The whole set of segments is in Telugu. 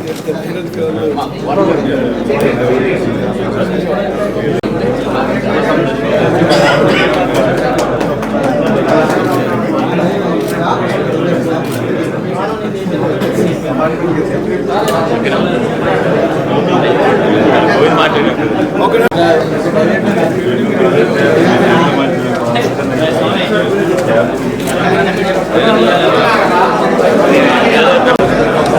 대표는 그 ఓకే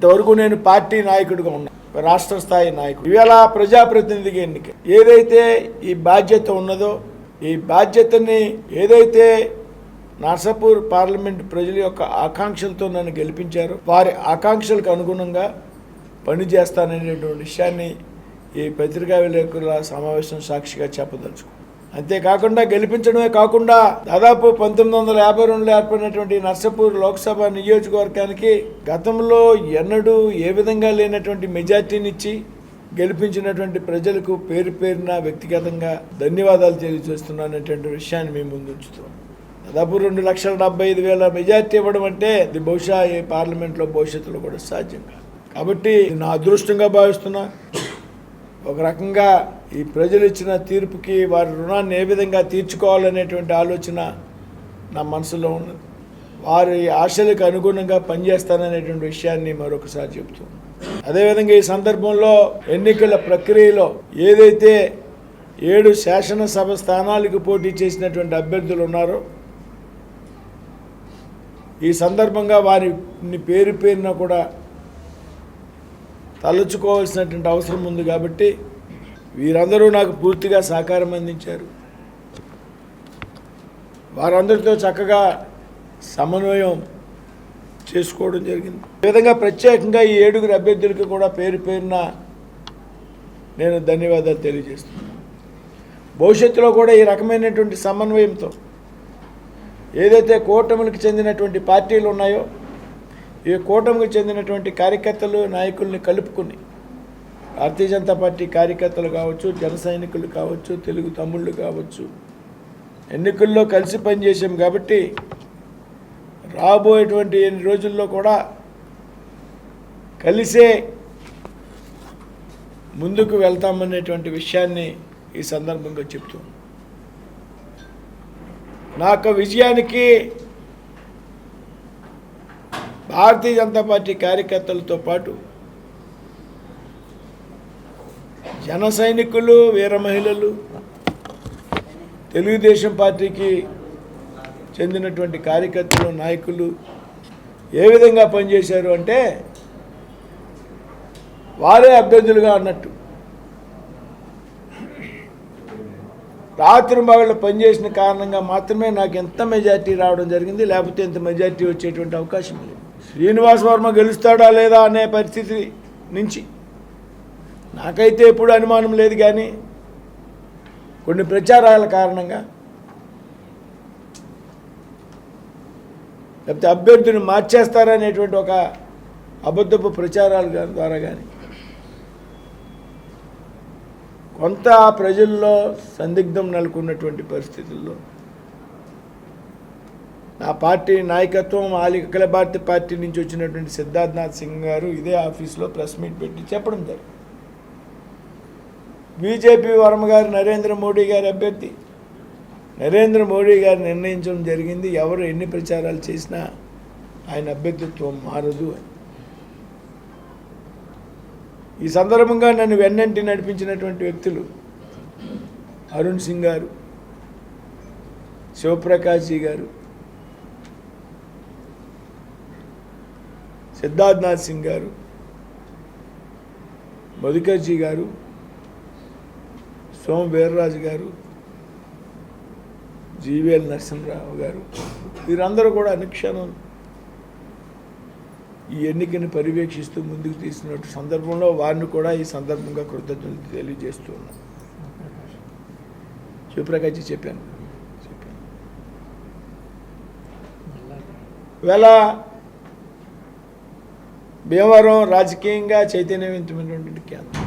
ఇంతవరకు నేను పార్టీ నాయకుడిగా ఉన్నా రాష్ట్ర స్థాయి నాయకుడు. ఇవాళ ప్రజాప్రతినిధిగా ఎన్నిక. ఏదైతే ఈ బాధ్యత ఉన్నదో ఈ బాధ్యతని ఏదైతే నర్సాపూర్ పార్లమెంట్ ప్రజల యొక్క ఆకాంక్షలతో నన్ను గెలిపించారు వారి ఆకాంక్షలకు అనుగుణంగా పనిచేస్తాననేటువంటి విషయాన్ని ఈ పత్రికా విలేకరుల సమావేశం సాక్షిగా చెప్పదలుచుకున్నాను. అంతేకాకుండా గెలిపించడమే కాకుండా దాదాపు పంతొమ్మిది వందల యాభై రెండులో ఏర్పడినటువంటి నర్సపూర్ లోక్సభ నియోజకవర్గానికి గతంలో ఎన్నడూ ఏ విధంగా లేనటువంటి మెజార్టీనిచ్చి గెలిపించినటువంటి ప్రజలకు పేరు పేరున వ్యక్తిగతంగా ధన్యవాదాలు తెలియజేస్తున్నానటువంటి విషయాన్ని మేము ముందు దాదాపు రెండు లక్షల డెబ్బై ఐదు వేల మెజార్టీ ఇవ్వడం అంటే ఇది బహుశా ఈ పార్లమెంట్లో భవిష్యత్తులో కూడా సాధ్యం కాదు. కాబట్టి నా అదృష్టంగా భావిస్తున్నా. ఒక రకంగా ఈ ప్రజలు ఇచ్చిన తీర్పుకి వారి రుణాన్ని ఏ విధంగా తీర్చుకోవాలనేటువంటి ఆలోచన నా మనసులో ఉన్నది. వారి ఆశలకు అనుగుణంగా పనిచేస్తాననేటువంటి విషయాన్ని మరొకసారి చెబుతున్నాను అదేవిధంగా ఈ సందర్భంలో ఎన్నికల ప్రక్రియలో ఏదైతే ఏడు శాసనసభ స్థానాలకు పోటీ చేసినటువంటి అభ్యర్థులు ఉన్నారో ఈ సందర్భంగా వారిని పేరు పేరున కూడా తలుచుకోవాల్సినటువంటి అవసరం ఉంది కాబట్టి వీరందరూ నాకు పూర్తిగా సహకారం అందించారు. వారందరితో చక్కగా సమన్వయం చేసుకోవడం జరిగింది. ఈ విధంగా ప్రత్యేకంగా ఈ ఏడుగురు అభ్యర్థులకు కూడా పేరు పేరున నేను ధన్యవాదాలు తెలియజేస్తున్నాను. భవిష్యత్తులో కూడా ఈ రకమైనటువంటి సమన్వయంతో ఏదైతే కూటమికి చెందినటువంటి పార్టీలు ఉన్నాయో ఈ కూటమికి చెందినటువంటి కార్యకర్తలు నాయకుల్ని కలుపుకుని భారతీయ జనతా పార్టీ కార్యకర్తలు కావచ్చు జన సైనికులు కావచ్చు తెలుగు తమ్ముళ్ళు కావచ్చు ఎన్నికల్లో కలిసి పనిచేసాం కాబట్టి రాబోయేటువంటి ఎన్ని రోజుల్లో కూడా కలిసే ముందుకు వెళ్తామనేటువంటి విషయాన్ని ఈ సందర్భంగా చెప్తూ నా విజయానికి భారతీయ జనతా పార్టీ కార్యకర్తలతో పాటు జన సైనికులు వీర మహిళలు తెలుగుదేశం పార్టీకి చెందినటువంటి కార్యకర్తలు నాయకులు ఏ విధంగా పనిచేశారు అంటే వారే అభ్యర్థులుగా అన్నట్టు. రాత్రి మగళ్ళు పనిచేసిన కారణంగా మాత్రమే నాకు ఎంత మెజార్టీ రావడం జరిగింది లేకపోతే ఇంత మెజార్టీ వచ్చేటువంటి అవకాశం లేదు. శ్రీనివాస్ వర్మ గెలుస్తాడా లేదా అనే పరిస్థితి నుంచి నాకైతే ఎప్పుడు అనుమానం లేదు కానీ కొన్ని ప్రచారాల కారణంగా లేకపోతే అభ్యర్థిని మార్చేస్తారనేటువంటి ఒక అబద్ధపు ప్రచారాల ద్వారా కానీ కొంత ప్రజల్లో సందిగ్ధం నెలకొన్నటువంటి పరిస్థితుల్లో నా పార్టీ నాయకత్వం ఆలి అఖిల భారత పార్టీ నుంచి వచ్చినటువంటి సిద్ధార్థనాథ్ సింగ్ గారు ఇదే ఆఫీస్లో ప్రెస్ మీట్ పెట్టి చెప్పడం జరిగింది. బీజేపీ వర్మ గారు నరేంద్ర మోడీ గారి అభ్యర్థి. నరేంద్ర మోడీ గారు నిర్ణయించడం జరిగింది. ఎవరు ఎన్ని ప్రచారాలు చేసినా ఆయన అభ్యర్థిత్వం మారదు అని. ఈ సందర్భంగా నన్ను వెన్నంటి నడిపించినటువంటి వ్యక్తులు అరుణ్ సింగ్ గారు శివప్రకాష్ జీ గారు సిద్ధార్థనాథ్ సింగ్ గారు మధుకర్జీ గారు సోమ వీర్రాజు గారు జీవీఎల్ నరసింహరావు గారు వీరందరూ కూడా అనుక్షణం ఈ ఎన్నికని పర్యవేక్షిస్తూ ముందుకు తీసినట్టు సందర్భంలో వారిని కూడా ఈ సందర్భంగా కృతజ్ఞతలు తెలియజేస్తూ ఉన్నాం. శివప్రకాష్ చెప్పాను. చెప్పాను. ఇవాళ భీమవరం రాజకీయంగా చైతన్యవంతమైనటువంటి కేంద్రం.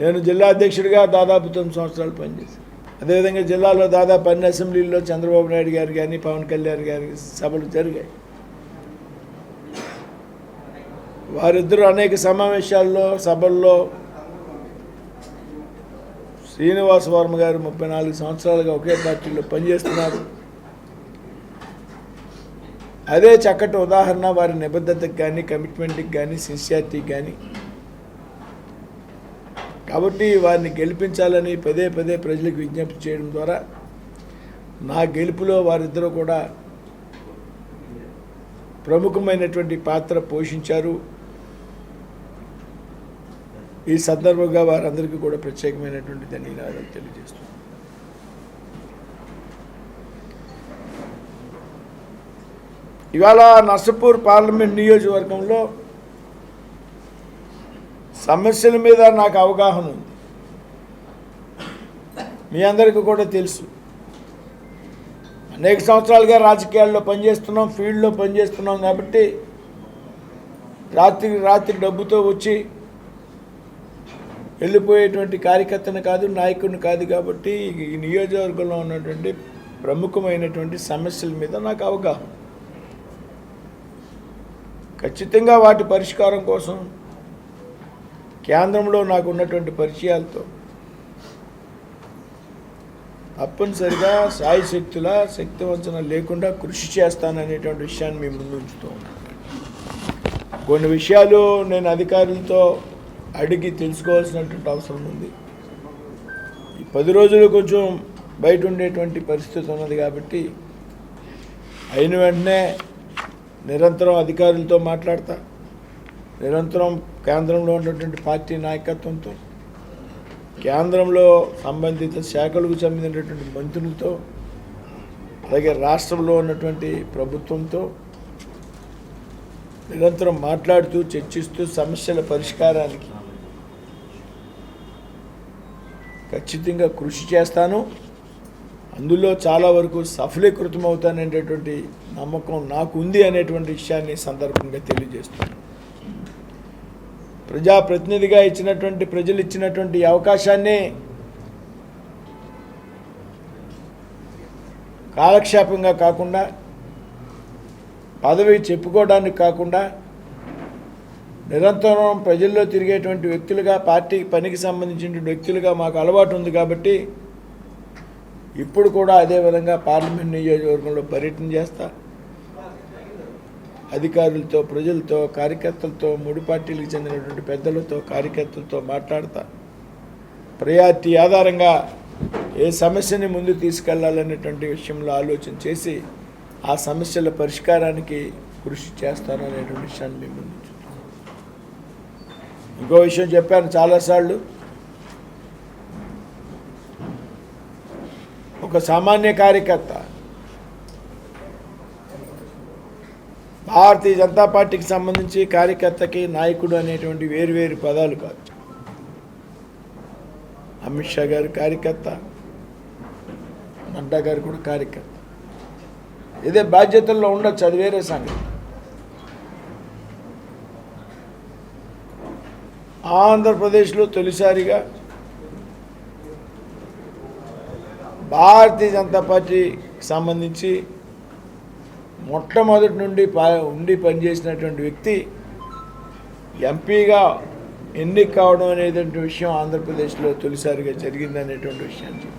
నేను జిల్లా అధ్యక్షుడిగా దాదాపు తొమ్మిది సంవత్సరాలు పనిచేశాను. అదేవిధంగా జిల్లాలో దాదాపు అన్ని అసెంబ్లీల్లో చంద్రబాబు నాయుడు గారు కానీ పవన్ కళ్యాణ్ గారి సభలు జరిగాయి. వారిద్దరూ అనేక సమావేశాల్లో సభల్లో శ్రీనివాస వర్మ గారు ముప్పై నాలుగు సంవత్సరాలుగా ఒకే పార్టీలో పనిచేస్తున్నారు. అదే చక్కటి ఉదాహరణ వారి నిబద్ధతకి కానీ కమిట్మెంట్కి కానీ సిన్సియారిటీకి కానీ కాబట్టి వారిని గెలిపించాలని పదే పదే ప్రజలకు విజ్ఞప్తి చేయడం ద్వారా నా గెలుపులో వారిద్దరూ కూడా ప్రముఖమైనటువంటి పాత్ర పోషించారు. ఈ సందర్భంగా వారందరికీ కూడా ప్రత్యేకమైనటువంటి ధన్యవాదాలు తెలియజేస్తున్నాను. ఇవాళ నర్సపూర్ పార్లమెంట్ నియోజకవర్గంలో సమస్యల మీద నాకు అవగాహన ఉంది. మీ అందరికీ కూడా తెలుసు. అనేక సంవత్సరాలుగా రాజకీయాల్లో పనిచేస్తున్నాం ఫీల్డ్లో పనిచేస్తున్నాం కాబట్టి రాత్రి రాత్రి డబ్బుతో వచ్చి వెళ్ళిపోయేటువంటి కార్యకర్తను కాదు నాయకుడిని కాదు కాబట్టి ఈ నియోజకవర్గంలో ఉన్నటువంటి ప్రముఖమైనటువంటి సమస్యల మీద నాకు అవగాహన ఖచ్చితంగా వాటి పరిష్కారం కోసం కేంద్రంలో నాకు ఉన్నటువంటి పరిచయాలతో తప్పనిసరిగా సాయి శక్తుల శక్తివంచన లేకుండా కృషి చేస్తాననేటువంటి విషయాన్ని మేము ముందు ఉంచుతూ కొన్ని విషయాలు నేను అధికారులతో అడిగి తెలుసుకోవాల్సినటువంటి అవసరం ఉంది. ఈ పది రోజులు కొంచెం బయట ఉండేటువంటి పరిస్థితి ఉన్నది కాబట్టి అయిన వెంటనే నిరంతరం అధికారులతో మాట్లాడతా. నిరంతరం కేంద్రంలో ఉన్నటువంటి పార్టీ నాయకత్వంతో కేంద్రంలో సంబంధిత శాఖలకు చెందినటువంటి మంత్రులతో అలాగే రాష్ట్రంలో ఉన్నటువంటి ప్రభుత్వంతో నిరంతరం మాట్లాడుతూ చర్చిస్తూ సమస్యల పరిష్కారానికి ఖచ్చితంగా కృషి చేస్తాను. అందులో చాలా వరకు సఫలీకృతం అవుతాననేటటువంటి నమ్మకం నాకు ఉంది అనేటువంటి విషయాన్ని సందర్భంగా తెలియజేస్తున్నాను. ప్రజాప్రతినిధిగా ఇచ్చినటువంటి ప్రజలు ఇచ్చినటువంటి అవకాశాన్ని కాలక్షేపంగా కాకుండా పదవి చెప్పుకోవడానికి కాకుండా నిరంతరం ప్రజల్లో తిరిగేటువంటి వ్యక్తులుగా పార్టీ పనికి సంబంధించిన వ్యక్తులుగా మాకు అలవాటు ఉంది కాబట్టి ఇప్పుడు కూడా అదే విధంగా పార్లమెంట్ నియోజకవర్గంలో పర్యటన చేస్తా. అధికారులతో ప్రజలతో కార్యకర్తలతో మూడు పార్టీలకు చెందినటువంటి పెద్దలతో కార్యకర్తలతో మాట్లాడతా. ప్రయారిటీ ఆధారంగా ఏ సమస్యని ముందు తీసుకెళ్ళాలనేటువంటి విషయంలో ఆలోచన చేసి ఆ సమస్యల పరిష్కారానికి కృషి చేస్తాను అనేటువంటి విషయాన్ని మేము ఇంకో విషయం చెప్పాను చాలాసార్లు ఒక సామాన్య కార్యకర్త. భారతీయ జనతా పార్టీకి సంబంధించి కార్యకర్తకి నాయకుడు అనేటువంటి వేరువేరు పదాలు కాదు అమిత్ షా గారు కార్యకర్త నడ్డా గారు కూడా కార్యకర్త. ఇదే బాధ్యతల్లో ఉండొచ్చు అది వేరే సంగతి. ఆంధ్రప్రదేశ్లో తొలిసారిగా భారతీయ జనతా పార్టీకి సంబంధించి మొట్టమొదటి నుండి ఉండి పనిచేసినటువంటి వ్యక్తి ఎంపీగా ఎన్నిక కావడం అనేటువంటి విషయం ఆంధ్రప్రదేశ్లో తొలిసారిగా జరిగిందనేటువంటి విషయాన్ని చెప్పాను.